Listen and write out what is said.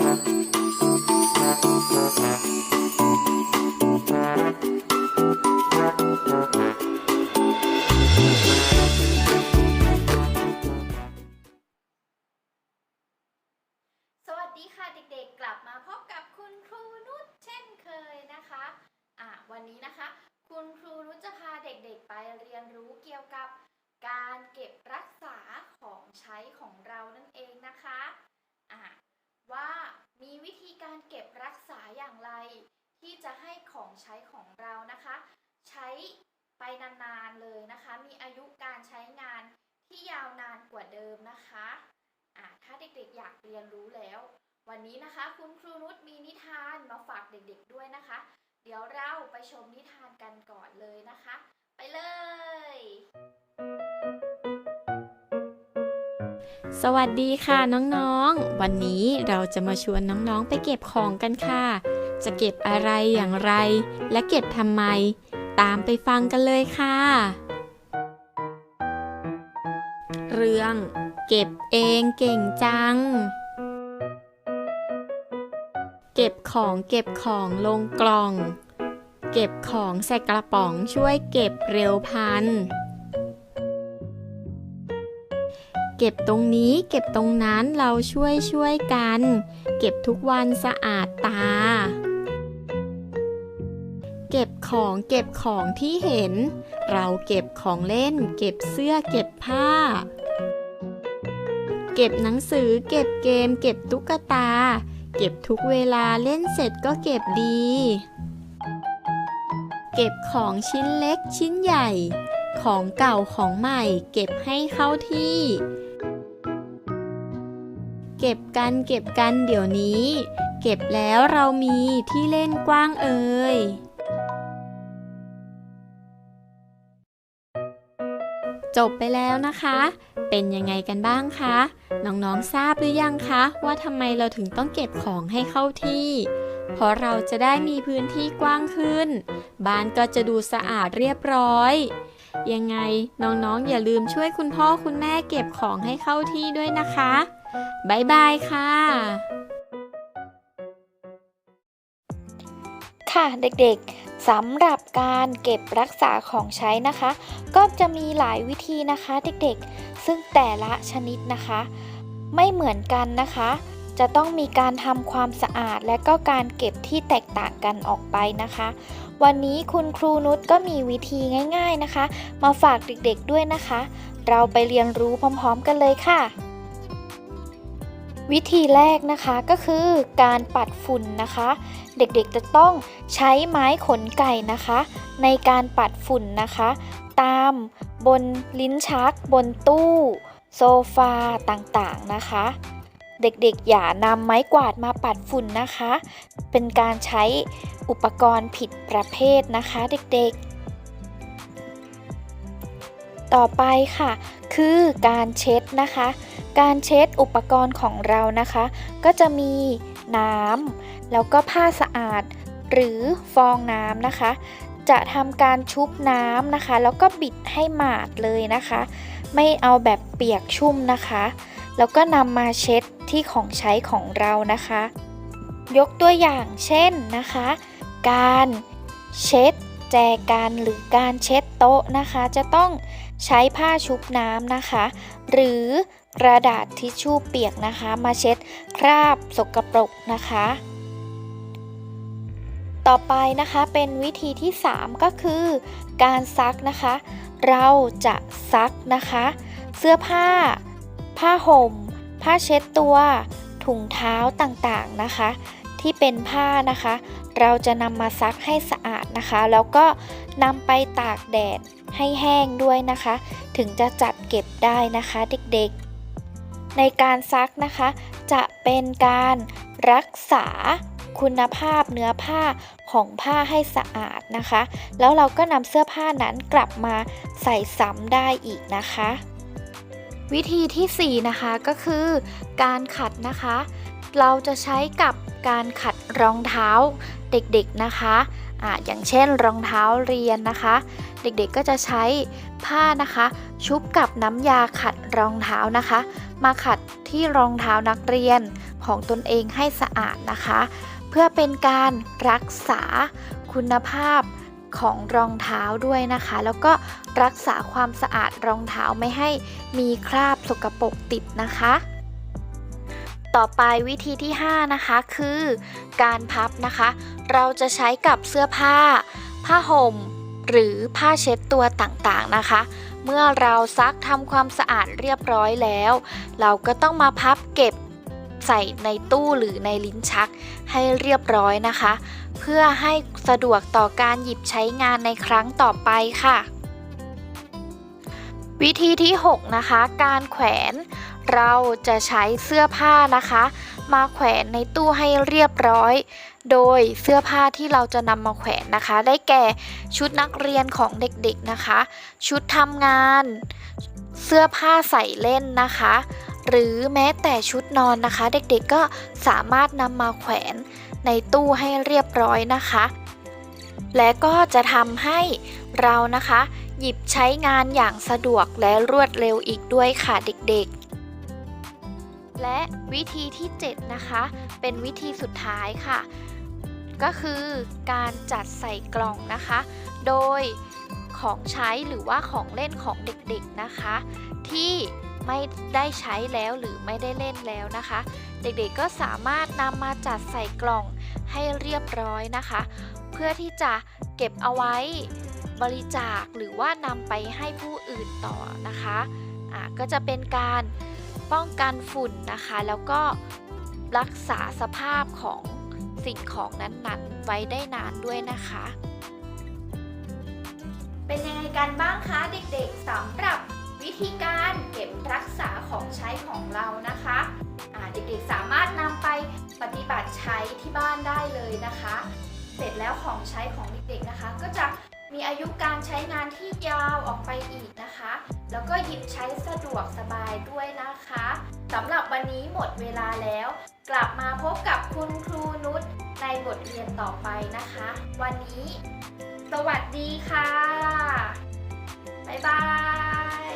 สวัสดีค่ะเด็กๆ กลับมาพบกับคุณครูนุชเช่นเคยนะคะอะวันนี้นะคะ คุณครูนุชจะพาเด็กๆ ไปเรียนรู้เกี่ยวกับ การเก็บรักษาของใช้ของเรานั่นเองนะคะอะว่ามีวิธีการเก็บรักษาอย่างไร ที่จะให้ของใช้ของเรานะคะ ใช้ไป นานๆเลยนะคะ มีอายุการใช้งานที่ยาวนานกว่าเดิมนะคะอะถ้าเด็กๆอยากเรียนรู้แล้ว วันนี้นะคะคุณครูนุชมีนิทานมาฝากเด็กๆด้วยนะคะ เดี๋ยวเราไปชมนิทานกันก่อนเลยนะคะ ไปเลย สวัสดีค่ะน้องๆ วันนี้เราจะมาชวนน้องๆไปเก็บของกันค่ะ จะเก็บอะไรอย่างไร และเก็บทำไม ตามไปฟังกันเลยค่ะ เรื่องเก็บเองเก่งจัง เก็บของเก็บของลงกล่อง เก็บของใส่กระป๋องช่วยเก็บเร็วพัน เก็บตรงนี้เก็บตรงนั้นเราช่วยช่วยกัน เก็บทุกวันสะอาดตา ของเก็บของที่เห็น เราเก็บของเล่น เก็บเสื้อเก็บผ้า เก็บหนังสือ เก็บเกม เก็บตุ๊กตา เก็บทุกเวลาเล่นเสร็จก็เก็บดี เก็บของชิ้นเล็กชิ้นใหญ่ ของเก่าของใหม่ เก็บให้เข้าที่เก็บกันเก็บกันเดี๋ยวนี้ เก็บแล้วเรามีที่เล่นกว้างเอ่ย จบไปแล้วนะคะ เป็นยังไงกันบ้างคะ น้องๆทราบหรือยังคะ ว่าทำไมเราถึงต้องเก็บของให้เข้าที่ เพราะเราจะได้มีพื้นที่กว้างขึ้น บ้านก็จะดูสะอาดเรียบร้อย ยังไงน้องๆอย่าลืมช่วยคุณพ่อคุณแม่เก็บของให้เข้าที่ด้วยนะคะบ๊ายบายค่ะ ค่ะเด็กๆ สำหรับการเก็บรักษาของใช้นะคะ ก็จะมีหลายวิธีนะคะเด็กๆ ซึ่งแต่ละชนิดนะคะ ไม่เหมือนกันนะคะ จะต้องมีการทำความสะอาดและก็การเก็บที่แตกต่างกันออกไปนะคะ วันนี้คุณครูนุชก็มีวิธีง่าย ๆนะคะ มาฝากเด็กๆด้วยนะคะ เราไปเรียนรู้พร้อม ๆ กันเลยค่ะ วิธีแรกนะคะก็คือการปัดฝุ่นนะคะ เด็กๆจะต้องใช้ไม้ขนไก่นะคะ ในการปัดฝุ่นนะคะ ตามบนลิ้นชัก บนตู้ โซฟาต่างๆนะคะ เด็กๆอย่านำไม้กวาดมาปัดฝุ่นนะคะ เป็นการใช้อุปกรณ์ผิดประเภทนะคะเด็กๆ ต่อไปค่ะ คือการเช็ดนะคะ การเช็ดอุปกรณ์ของเรานะคะ ก็จะมีน้ำแล้วก็ผ้าสะอาด หรือฟองน้ำนะคะ จะทำการชุบน้ำนะคะ แล้วก็บิดให้หมาดเลยนะคะ ไม่เอาแบบเปียกชุ่มนะคะ แล้วก็นำมาเช็ดที่ของใช้ของเรานะคะ ยกตัวอย่างเช่นนะคะ การเช็ดแจกันหรือการเช็ดโต๊ะนะคะ จะต้องใช้ผ้าชุบน้ำนะคะ หรือ กระดาษทิชชู่เปียกนะคะ มาเช็ดคราบสกปรกนะคะ ต่อไปนะคะเป็นวิธีที่ 3 ก็คือ การซักนะคะ เราจะซักนะคะ เสื้อผ้า ผ้าห่ม ผ้าเช็ดตัว ถุงเท้าต่างๆนะคะ ที่เป็นผ้านะคะ เราจะนำมาซักให้สะอาดนะคะ แล้วก็นำไปตากแดดให้แห้งด้วยนะคะ ถึงจะจัดเก็บได้นะคะเด็กๆ ในการซักนะคะ จะเป็นการรักษาคุณภาพเนื้อผ้าของผ้าให้สะอาดนะคะ แล้วเราก็นำเสื้อผ้านั้นกลับมาใส่ซ้ำได้อีกนะคะ วิธีที่ 4 นะคะก็คือการขัดนะคะ เราจะใช้กับการขัดรองเท้าเด็กๆนะคะ อะอย่างเช่นรองเท้าเรียนนะคะ เด็กๆก็จะใช้ผ้านะคะ ชุบกับน้ำยาขัดรองเท้านะคะ มาขัดที่รองเท้านักเรียนของตนเองให้สะอาดนะคะ เพื่อเป็นการรักษาคุณภาพของรองเท้าด้วยนะคะ แล้วก็รักษาความสะอาดรองเท้าไม่ให้มีคราบสกปรกติดนะคะ ต่อไปวิธีที่ 5 นะคะ คือการพับนะคะ เราจะใช้กับเสื้อผ้า ผ้าห่ม หรือผ้าเช็ดตัวต่างๆนะคะ เมื่อเราซักทำความสะอาดเรียบร้อยแล้ว เราก็ต้องมาพับเก็บใส่ในตู้หรือในลิ้นชักให้เรียบร้อยนะคะ เพื่อให้สะดวกต่อการหยิบใช้งานในครั้งต่อไปค่ะ วิธีที่ 6 นะคะ การแขวน เราจะใช้เสื้อผ้านะคะ มาแขวนในตู้ให้เรียบร้อย โดยเสื้อผ้าที่เราจะนำมาแขวนนะคะ ได้แก่ชุดนักเรียนของเด็กๆนะคะ ชุดทำงาน เสื้อผ้าใส่เล่นนะคะ หรือแม้แต่ชุดนอนนะคะ เด็กๆก็สามารถนำมาแขวนในตู้ให้เรียบร้อยนะคะ และก็จะทำให้เรานะคะ หยิบใช้งานอย่างสะดวกและรวดเร็วอีกด้วยค่ะเด็กๆ และวิธีที่ 7 นะคะ เป็นวิธีสุดท้ายค่ะ ก็คือการจัดใส่กล่องนะคะ โดยของใช้หรือว่าของเล่นของเด็กๆนะคะ ที่ไม่ได้ใช้แล้วหรือไม่ได้เล่นแล้วนะคะ เด็กๆก็สามารถนำมาจัดใส่กล่องให้เรียบร้อยนะคะ เพื่อที่จะเก็บเอาไว้บริจาคหรือว่านำไปให้ผู้อื่นต่อนะคะะก็จะเป็นการ ป้องกันฝุ่นนะคะ แล้วก็รักษาสภาพของสิ่งของนั้นๆ ไว้ได้นานด้วยนะคะ เป็นยังไงกันบ้างคะเด็กๆสำหรับวิธีการเก็บรักษาของใช้ของเรานะคะเด็กๆสามารถนำไปปฏิบัติใช้ที่บ้านได้เลยนะคะ เสร็จแล้วของใช้ของเด็กๆนะคะ ก็จะ มีอายุการใช้งานที่ยาวออกไปอีกนะคะ แล้วก็หยิบใช้สะดวกสบายด้วยนะคะสำหรับวันนี้หมดเวลาแล้ว กลับมาพบกับคุณครูนุชในบทเรียนต่อไปนะคะ วันนี้ สวัสดีค่ะ บ๊ายบาย